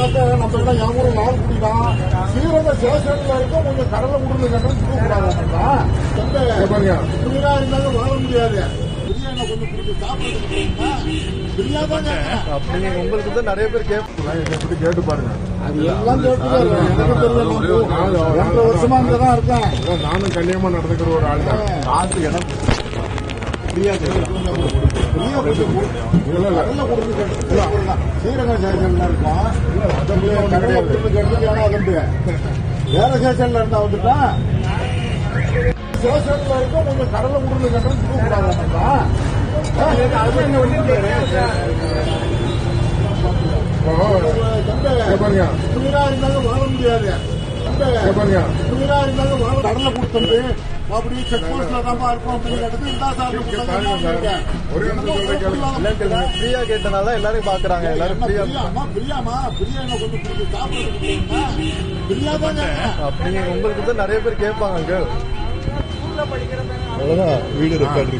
சேர்ந்த நம்ம யாரும் நாள்குடி தான் ஸ்ரீரங்க சேஷன்ல இருக்க கொஞ்சம் கடலை உருளை கட்டணம் கொடுக்கக்கூடாதுன்னா புதினா இருந்தாலும் வாழ முடியாது. உங்களுக்கு தான்? நிறைய பேர் கேட்டு கேட்டு பாருங்க வருஷமா இருக்கேன்? நானும் கல்யாணமா நடந்துக்கிற ஒரு ஆள் தான். காசு இடம். ஃப்ரீயா கேட்கலாம் பிரியா கொடுத்து வேற ஸ்டேஷன்ல இருந்தா வந்துட்டான் ஸ்டேஷன்ல இருக்க கொஞ்சம் கடல்ல உருளை இருந்தாலும் வாழ முடியாது பாருங்க கொடுத்தது அப்படியே செக் போஸ்ட்ல தான் இருக்கும் அப்படின்னு கேட்டது இந்தா சார். ஃப்ரீயா கேட்டனால எல்லாரும் பாக்குறாங்க. எல்லாரும் ஃப்ரீயா பிரியாமா? பிரியாமா? பிரியாணி கொஞ்சம் கொடுத்து சாப்பிடுறது பிரியா. அப்படிங்க உங்களுக்கு தான் நிறைய பேர் கேட்பாங்க அவ்வளவுதான். வீடு ரெக்கார்டு